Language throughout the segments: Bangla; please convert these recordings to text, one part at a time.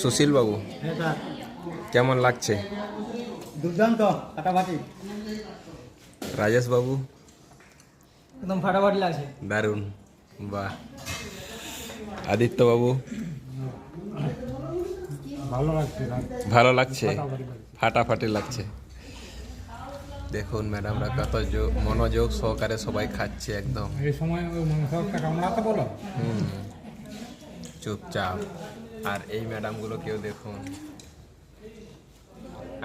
সুশীল বাবু কেমন লাগছে? দুর্দান্ত ফাটাফাটি। রাজেশ বাবু? একদম ফাটাফাটি লাগছে। দারুণ বাহ। আদিত্য বাবু? ভালো লাগছে ভালো লাগছে? ফাটাফাটি লাগছে। দেখুন ম্যাডামরা কত মনোযোগ সহকারে সবাই খাচ্ছে একদম। এই সময় মাংস একটা কামড়াতে বলো। হুম। চুপচাপ। আর এই ম্যাডামগুলো কেউ দেখুন।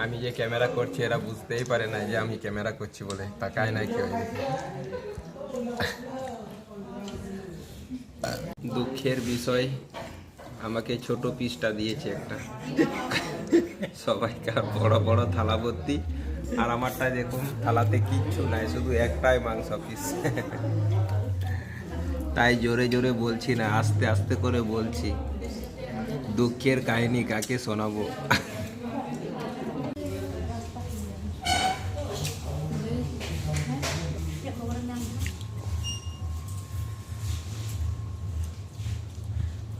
আমি যে ক্যামেরা করছি, এরা বুঝতেই পারে না যে আমি ক্যামেরা করছি বলে। তাকায় না কেউ। দুঃখের বিষয়, আমাকে ছোট পিসটা দিয়েছে একটা। সবাইকার বড় বড় থালা ভর্তি। আর আমারটা দেখুন, থালাতে কিচ্ছু নাই, শুধু একটাই মাংস পিস। তাই জোরে জোরে বলছি না, আস্তে আস্তে করে বলছি। দুঃখের কাহিনী কাকে শোনাবো?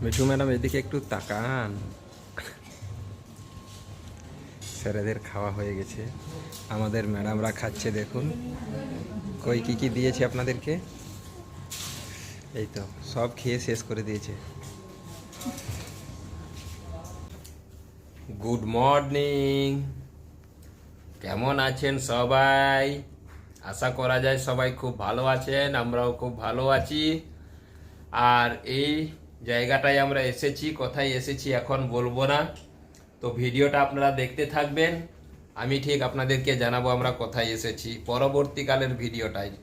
মিঠু ম্যাডাম, এদিকে একটু তাকান। স্যারেদের খাওয়া হয়ে গেছে। আমাদের ম্যাডামরা খাচ্ছে, দেখুন। কই, কি কি দিয়েছে আপনাদেরকে? এই তো, সব খেয়ে শেষ করে দিয়েছে। গুড মর্নিং কেমন আছেন সবাই? আশা করা যায় সবাই খুব ভালো আছেন, আমরাও খুব ভালো আছি। আর এই জায়গাটায় আমরা এসেছি, কোথায় এসেছি এখন বলব না। তো ভিডিওটা আপনারা দেখতে থাকবেন। আমি ঠিক আপনাদেরকে জানাব আমরা কোথায় এসেছি, পরবর্তীকালের ভিডিওটায়।